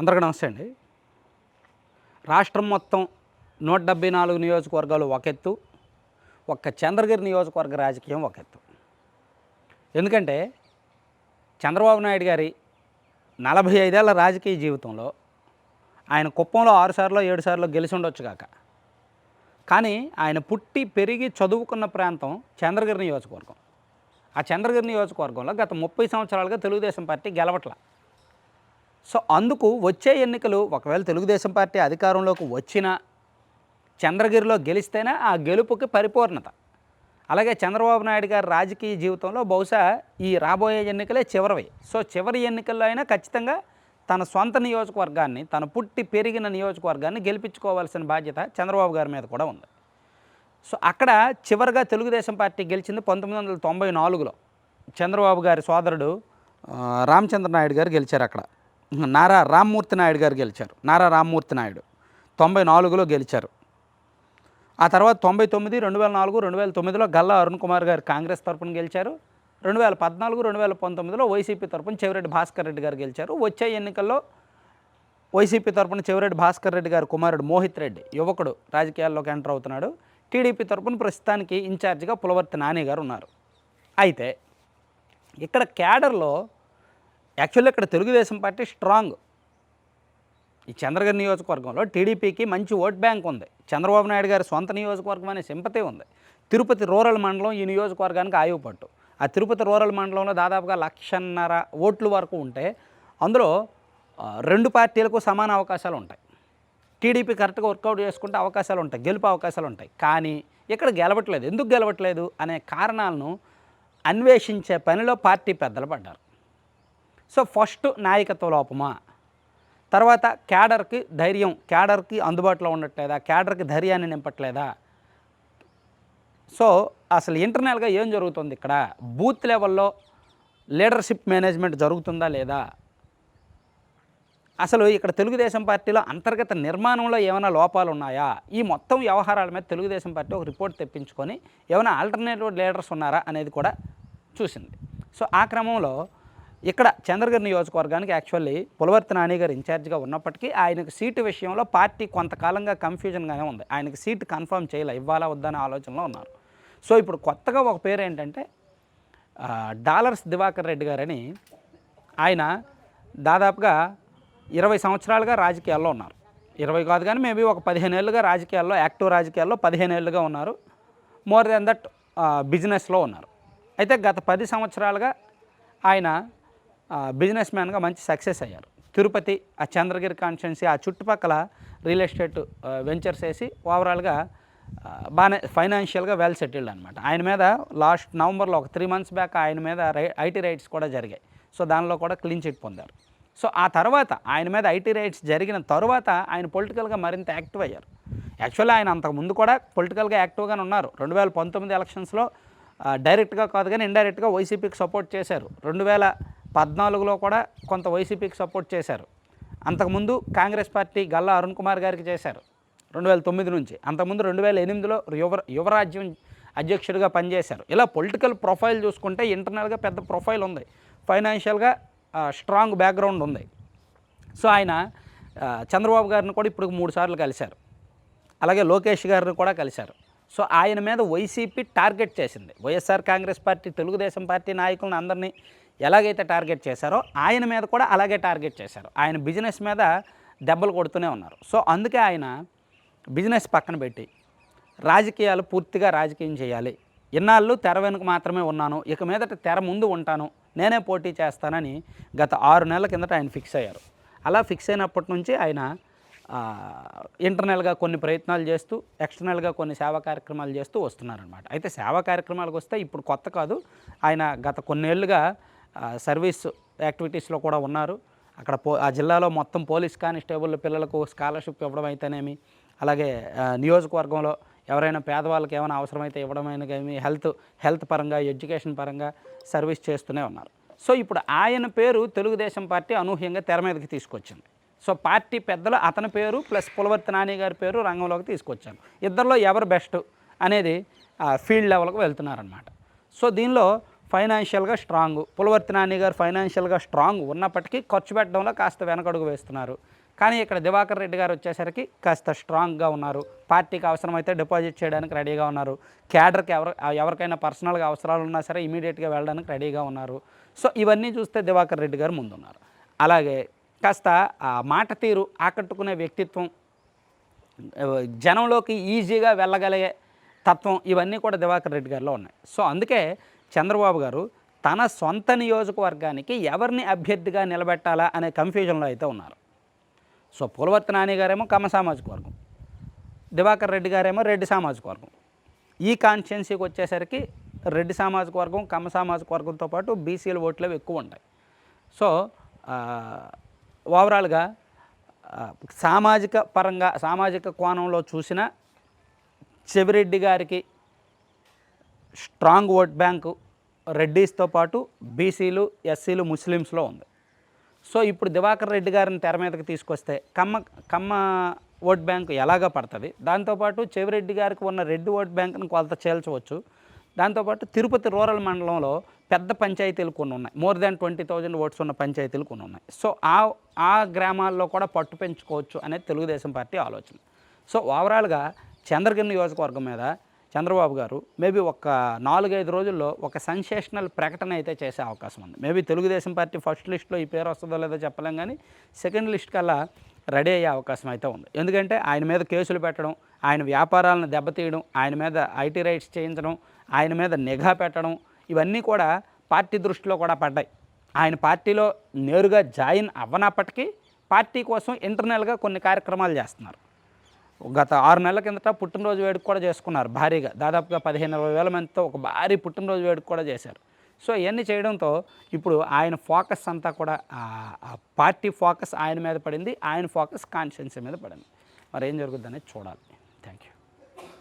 అందరికీ నమస్తే అండి. రాష్ట్రం మొత్తం నూట డెబ్బై నాలుగు నియోజకవర్గాలు ఒక ఎత్తు ఒక్క చంద్రగిరి నియోజకవర్గ రాజకీయం ఒక ఎత్తు ఎందుకంటే చంద్రబాబు నాయుడు గారి నలభై ఐదేళ్ళ రాజకీయ జీవితంలో ఆయన కుప్పంలో ఆరుసార్లు ఏడుసార్లు ఏడు సార్లు గెలిచి ఉండొచ్చు కాక. కానీ ఆయన పుట్టి పెరిగి చదువుకున్న ప్రాంతం చంద్రగిరి నియోజకవర్గం. ఆ చంద్రగిరి నియోజకవర్గంలో గత ముప్పై సంవత్సరాలుగా తెలుగుదేశం పార్టీ గెలవట్ల. సో అందుకు వచ్చే ఎన్నికలు ఒకవేళ తెలుగుదేశం పార్టీ అధికారంలోకి వచ్చినా చంద్రగిరిలో గెలిస్తేనే ఆ గెలుపుకి పరిపూర్ణత. అలాగే చంద్రబాబు నాయుడు గారి రాజకీయ జీవితంలో బహుశా ఈ రాబోయే ఎన్నికలే చివరివి. సో చివరి ఎన్నికల్లో అయినా ఖచ్చితంగా తన సొంత నియోజకవర్గాన్ని తన పుట్టి పెరిగిన నియోజకవర్గాన్ని గెలిపించుకోవాల్సిన బాధ్యత చంద్రబాబు గారి మీద కూడా ఉంది. సో అక్కడ చివరిగా తెలుగుదేశం పార్టీ గెలిచింది పంతొమ్మిది వందల తొంభై నాలుగులో. చంద్రబాబు గారి సోదరుడు రామచంద్ర నాయుడు గారు గెలిచారు అక్కడ. నారా రామ్మూర్తి నాయుడు గారు గెలిచారు. నారా రామ్మూర్తి నాయుడు తొంభై నాలుగులో గెలిచారు. ఆ తర్వాత తొంభై తొమ్మిది రెండు వేల నాలుగు రెండు వేల తొమ్మిదిలో గల్లా అరుణ్ కుమార్ గారు కాంగ్రెస్ తరపున గెలిచారు. రెండు వేల పద్నాలుగు రెండు వేల పంతొమ్మిదిలో వైసీపీ తరపున చెవిరెడ్డి భాస్కర్ రెడ్డి గారు గెలిచారు. వచ్చే ఎన్నికల్లో వైసీపీ తరపున చెవిరెడ్డి భాస్కర్ రెడ్డి గారు కుమారుడు మోహిత్ రెడ్డి యువకుడు రాజకీయాల్లోకి ఎంటర్ అవుతున్నాడు. టీడీపీ తరపున ప్రస్తుతానికి ఇన్ఛార్జిగా పులవర్తి నాని గారు ఉన్నారు. అయితే ఇక్కడ క్యాడర్లో యాక్చువల్లీ ఇక్కడ తెలుగుదేశం పార్టీ స్ట్రాంగ్. ఈ చంద్రగిరి నియోజకవర్గంలో టీడీపీకి మంచి ఓట్ బ్యాంక్ ఉంది. చంద్రబాబు నాయుడు గారి సొంత నియోజకవర్గం అనే సింపతి ఉంది. తిరుపతి రూరల్ మండలం ఈ నియోజకవర్గానికి ఆయువు పట్టు. ఆ తిరుపతి రూరల్ మండలంలో దాదాపుగా లక్షన్నర ఓట్లు వరకు ఉంటే అందులో రెండు పార్టీలకు సమాన అవకాశాలు ఉంటాయి. టీడీపీ కరెక్ట్గా వర్కౌట్ చేసుకుంటే అవకాశాలు ఉంటాయి గెలుపు అవకాశాలు ఉంటాయి. కానీ ఇక్కడ గెలవట్లేదు. ఎందుకు గెలవట్లేదు అనే కారణాలను అన్వేషించే పనిలో పార్టీ పెద్దలు పడ్డారు. సో ఫస్ట్ నాయకత్వ లోపమా? తర్వాత క్యాడర్కి ధైర్యం క్యాడర్కి అందుబాటులో ఉండట్లేదా? క్యాడర్కి ధైర్యాన్ని నింపట్లేదా? సో అసలు ఇంటర్నల్గా ఏం జరుగుతుంది ఇక్కడ? బూత్ లెవెల్లో లీడర్షిప్ మేనేజ్మెంట్ జరుగుతుందా లేదా? అసలు ఇక్కడ తెలుగుదేశం పార్టీలో అంతర్గత నిర్మాణంలో ఏమైనా లోపాలు ఉన్నాయా? ఈ మొత్తం వ్యవహారాల మీద తెలుగుదేశం పార్టీ ఒక రిపోర్ట్ తెప్పించుకొని ఏమైనా ఆల్టర్నేటివ్ లీడర్స్ ఉన్నారా అనేది కూడా చూసింది. సో ఆ క్రమంలో ఇక్కడ చంద్రగిరి నియోజకవర్గానికి యాక్చువల్లీ పులవర్తి నాని గారు ఇన్ఛార్జ్గా ఉన్నప్పటికీ ఆయనకు సీటు విషయంలో పార్టీ కొంతకాలంగా కన్ఫ్యూజన్గానే ఉంది. ఆయనకు సీటు కన్ఫర్మ్ చేయలే ఇవ్వాలా వద్దనే ఆలోచనలో ఉన్నారు. సో ఇప్పుడు కొత్తగా ఒక పేరు ఏంటంటే డాలర్స్ దివాకర్ రెడ్డి గారని ఆయన దాదాపుగా ఇరవై సంవత్సరాలుగా రాజకీయాల్లో ఉన్నారు. ఇరవై కాదు కానీ మేబీ ఒక పదిహేను ఏళ్ళుగా రాజకీయాల్లో యాక్టివ్ రాజకీయాల్లో పదిహేను ఏళ్ళుగా ఉన్నారు. మోర్ దెన్ దట్ బిజినెస్లో ఉన్నారు. అయితే గత పది సంవత్సరాలుగా ఆయన బిజినెస్ మ్యాన్గా మంచి సక్సెస్ అయ్యారు. తిరుపతి ఆ చంద్రగిరి కాన్స్టిట్యున్సీ ఆ చుట్టుపక్కల రియల్ ఎస్టేట్ వెంచర్స్ వేసి ఓవరాల్గా బాగానే ఫైనాన్షియల్గా వెల్ సెటిల్డ్ అనమాట ఆయన మీద లాస్ట్ నవంబర్లో ఒక త్రీ మంత్స్ బ్యాక్ ఆయన మీద రై ఐటీ రైట్స్ కూడా జరిగాయి. సో దానిలో కూడా క్లీన్ చిట్ పొందారు. సో ఆ తర్వాత ఆయన మీద ఐటీ రైట్స్ జరిగిన తర్వాత ఆయన పొలిటికల్గా మరింత యాక్టివ్ అయ్యారు. యాక్చువల్లీ ఆయన అంతకుముందు కూడా పొలిటికల్గా యాక్టివ్గానే ఉన్నారు. రెండు వేల పంతొమ్మిది ఎలక్షన్స్లో డైరెక్ట్గా కాదు కానీ ఇండైరెక్ట్గా వైసీపీకి సపోర్ట్ చేశారు. రెండు వేల పద్నాలుగులో కూడా కొంత వైసీపీకి సపోర్ట్ చేశారు. అంతకుముందు కాంగ్రెస్ పార్టీ గల్లా అరుణ్ కుమార్ గారికి చేశారు. రెండు వేల తొమ్మిది నుంచి. అంతకుముందు రెండు వేల ఎనిమిదిలో యువ యువరాజ్యం అధ్యక్షుడిగా పనిచేశారు. ఇలా పొలిటికల్ ప్రొఫైల్ చూసుకుంటే ఇంటర్నల్గా పెద్ద ప్రొఫైల్ ఉంది. ఫైనాన్షియల్గా స్ట్రాంగ్ బ్యాక్గ్రౌండ్ ఉంది. సో ఆయన చంద్రబాబు గారిని కూడా ఇప్పుడు మూడు సార్లు కలిశారు. అలాగే లోకేష్ గారిని కూడా కలిశారు. సో ఆయన మీద వైసీపీ టార్గెట్ చేసింది. YSR Congress party Telugu Desam party నాయకులను అందరినీ ఎలాగైతే టార్గెట్ చేశారో ఆయన మీద కూడా అలాగే టార్గెట్ చేశారు. ఆయన బిజినెస్ మీద దెబ్బలు కొడుతూనే ఉన్నారు. సో అందుకే ఆయన బిజినెస్ పక్కన పెట్టి రాజకీయాలు పూర్తిగా రాజకీయం చేయాలి. ఇన్నాళ్ళు తెర వెనుక మాత్రమే ఉన్నాను. ఇక మీదట తెర ముందు ఉంటాను. నేనే పోటీ చేస్తానని గత ఆరు నెలల కిందట ఆయన ఫిక్స్ అయ్యారు. అలా ఫిక్స్ అయినప్పటి నుంచి ఆయన ఇంటర్నల్గా కొన్ని ప్రయత్నాలు చేస్తూ ఎక్స్టర్నల్గా కొన్ని సేవా కార్యక్రమాలు చేస్తూ వస్తున్నారనమాట అయితే సేవా కార్యక్రమాలకు వస్తే ఇప్పుడు కొత్త కాదు. ఆయన గత కొన్నేళ్ళుగా సర్వీస్ యాక్టివిటీస్లో కూడా ఉన్నారు. అక్కడ పో ఆ జిల్లాలో మొత్తం పోలీస్ కానిస్టేబుల్ పిల్లలకు స్కాలర్షిప్ ఇవ్వడం అయితేనేమి అలాగే నియోజకవర్గంలో ఎవరైనా పేదవాళ్ళకి ఏమైనా అవసరమైతే ఇవ్వడమైనా కానీ హెల్త్ హెల్త్ పరంగా ఎడ్యుకేషన్ పరంగా సర్వీస్ చేస్తూనే ఉన్నారు. సో ఇప్పుడు ఆయన పేరు తెలుగుదేశం పార్టీ అనూహ్యంగా తెర మీదకి తీసుకొచ్చింది. సో పార్టీ పెద్దలు అతని పేరు ప్లస్ పులవర్తి నాని గారి పేరు రంగంలోకి తీసుకొచ్చాను ఇద్దరిలో ఎవరు బెస్ట్ అనేది ఫీల్డ్ లెవెల్కి వెళ్తున్నారనమాట సో దీనిలో ఫైనాన్షియల్గా స్ట్రాంగ్. పులవర్తి నాని గారు ఫైనాన్షియల్గా స్ట్రాంగ్. ఉన్నప్పటికీ ఖర్చు పెట్టడంలో కాస్త వెనకడుగు వేస్తున్నారు. కానీ ఇక్కడ దివాకర్ రెడ్డి గారు వచ్చేసరికి కాస్త స్ట్రాంగ్గా ఉన్నారు. పార్టీకి అవసరమైతే డిపాజిట్ చేయడానికి రెడీగా ఉన్నారు. క్యాడర్కి ఎవరు ఎవరికైనా పర్సనల్గా అవసరాలు ఉన్నా సరే ఇమీడియట్గా వెళ్ళడానికి రెడీగా ఉన్నారు. సో ఇవన్నీ చూస్తే దివాకర్ రెడ్డి గారు ముందున్నారు. అలాగే కాస్త ఆ మాట తీరు ఆకట్టుకునే వ్యక్తిత్వం జనంలోకి ఈజీగా వెళ్ళగలిగే తత్వం ఇవన్నీ కూడా దివాకర్ రెడ్డి గారిలో ఉన్నాయి. సో అందుకే చంద్రబాబు గారు తన సొంత నియోజకవర్గానికి ఎవరిని అభ్యర్థిగా నిలబెట్టాలా అనే కన్ఫ్యూజన్లో అయితే ఉన్నారు. సో పులవర్తి నాని గారేమో కమ్మ సామాజిక వర్గం దివాకర్ రెడ్డి గారేమో రెడ్డి సామాజిక వర్గం. ఈ కాన్స్టిట్యున్సీకి వచ్చేసరికి రెడ్డి సామాజిక వర్గం కమ్మ సామాజిక వర్గంతో పాటు బీసీల ఓట్లు ఎక్కువ ఉంటాయి. సో ఓవరాల్గా సామాజిక పరంగా సామాజిక కోణంలో చూసిన చెవిరెడ్డి గారికి స్ట్రాంగ్ ఓట్ బ్యాంకు రెడ్డీస్తో పాటు బీసీలు ఎస్సీలు ముస్లిమ్స్లో ఉంది. సో ఇప్పుడు దివాకర్ రెడ్డి గారిని తెర మీదకి తీసుకొస్తే కమ్మ కమ్మ ఓట్ బ్యాంకు ఎలాగ పడుతుంది? దాంతోపాటు చెవిరెడ్డి గారికి ఉన్న రెడ్డి ఓట్ బ్యాంకును కొలత చేల్చవచ్చు. దాంతోపాటు తిరుపతి రూరల్ మండలంలో పెద్ద పంచాయతీలు కొన్ని ఉన్నాయి. More than twenty thousand votes ఉన్న పంచాయతీలు కొన్ని ఉన్నాయి. సో ఆ ఆ గ్రామాల్లో కూడా పట్టు పెంచుకోవచ్చు అనేది తెలుగుదేశం పార్టీ ఆలోచన. సో ఓవరాల్గా చంద్రగిరి నియోజకవర్గం మీద చంద్రబాబు గారు మేబీ ఒక నాలుగైదు రోజుల్లో ఒక సెన్సేషనల్ ప్రకటన అయితే చేసే అవకాశం ఉంది. మేబీ తెలుగుదేశం పార్టీ ఫస్ట్ లిస్ట్లో ఈ పేరు వస్తుందో లేదో చెప్పలేం కానీ సెకండ్ లిస్ట్ కల్లా రెడీ అయ్యే అవకాశం అయితే ఉంది. ఎందుకంటే ఆయన మీద కేసులు పెట్టడం ఆయన వ్యాపారాలను దెబ్బతీయడం ఆయన మీద ఐటీ రైట్స్ చేయించడం ఆయన మీద నిఘా పెట్టడం ఇవన్నీ కూడా పార్టీ దృష్టిలో కూడా పడ్డాయి. ఆయన పార్టీలో నేరుగా జాయిన్ అవ్వనప్పటికీ పార్టీ కోసం ఇంటర్నల్గా కొన్ని కార్యక్రమాలు చేస్తున్నారు. గత ఆరు నెలల కిందట పుట్టినరోజు వేడుక కూడా చేసుకున్నారు భారీగా. దాదాపుగా పదిహేను ఇరవై వేల మందితో ఒక భారీ పుట్టినరోజు వేడుక కూడా చేశారు. సో ఇవన్నీ చేయడంతో ఇప్పుడు ఆయన ఫోకస్ అంతా కూడా ఆ- పార్టీ ఫోకస్ ఆయన మీద పడింది. ఆయన ఫోకస్ కాన్షియన్స్ మీద పడింది. మరి ఏం జరుగుతుంది చూడాలి. Thank you